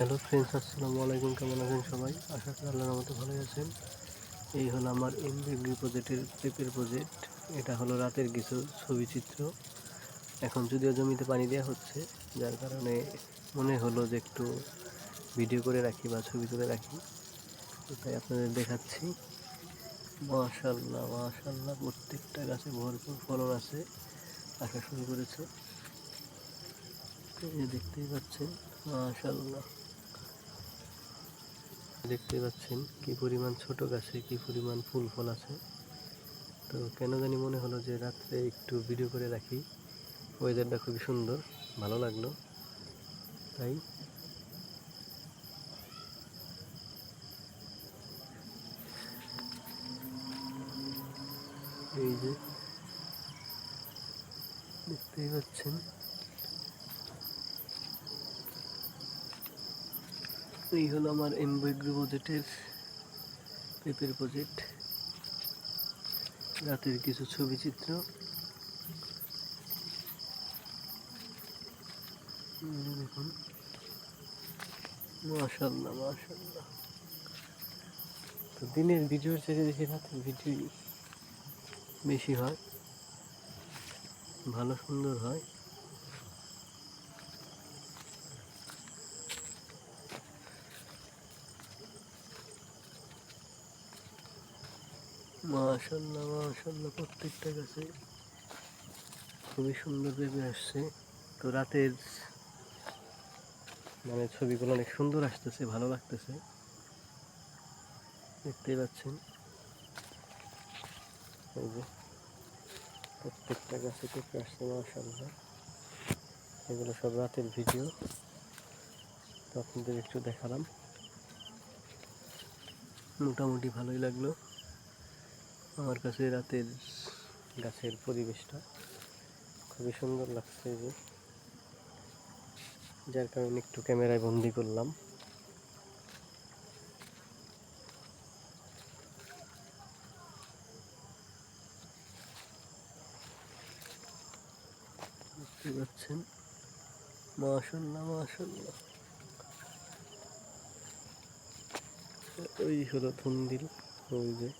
Hello friends, আসসালামু আলাইকুম, কেমন আছেন সবাই? আশা করি আল্লাহর মতো ভালো আছেন। এই হলো আমার এমবিবি প্রজেক্টের পেপের প্রজেক্ট এটা হলো রাতের কিছু ছবি চিত্র এখন যদিও জমিতে পানি দেওয়া হচ্ছে, যার কারণে মনে হলো যে একটু ভিডিও করে রাখি বা ছবি তুলে রাখি। তাই আপনাদের দেখাচ্ছি। মাশাল্লাহ মাশাল্লাহ প্রত্যেকটা গাছে ভরপুর ফলন আছে। আসা শুরু করেছে। দেখতেই পাচ্ছেন মাশাল্লাহ দেখতে পাচ্ছেন কি পরিমাণ ছোট গাছে, কি পরিমাণ ফুল ফল আছে। তো কেন জানি মনে হলো যে রাত্রে একটু ভিডিও করে রাখি। ওয়েদারটা খুবই সুন্দর, ভালো লাগল। তাই এই যে দেখতেই পাচ্ছেন এই হলো আমার এমব্রয়ডারি প্রজেক্টের পেপের প্রজেক্ট রাতের কিছু ছবি চিত্র। দেখুন। মাশাল্লাহ মাশাল্লাহ তো দিনের ভিডিওর চেয়ে দেখি রাতের ভিডিও বেশি হয়, ভালো সুন্দর হয়। মাশাল্লাহ মাশাল্লাহ প্রত্যেকটা গাছে খুবই সুন্দর পেঁপে আসছে। তো রাতের মানে ছবিগুলো অনেক সুন্দর আসতেছে, ভালো লাগতেছে। দেখতেই পাচ্ছেন। এই যে প্রত্যেকটা গাছে পেঁপে আসছে মাশাল্লাহ এগুলো সব রাতের ভিডিও। তো আপনাদের একটু দেখালাম। মোটামুটি ভালোই লাগল। আমার কাছে রাতের গাছের পরিবেশটা খুবই সুন্দর লাগছে যে। যার কারণে একটু ক্যামেরায় বন্দি করলাম। দেখতে পাচ্ছেন? মাশাল্লাহ মাশাল্লাহ ওই হলো থুন্দিল ওই যে।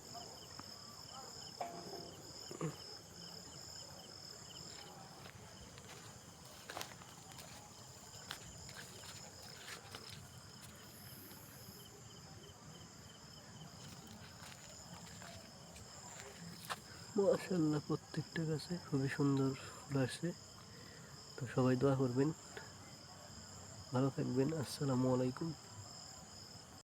মাশাল্লাহ প্রত্যেকটা গাছে খুবই সুন্দর ফুল আসছে। তো সবাই দোয়া করবেন। ভালো থাকবেন। আসসালামু আলাইকুম।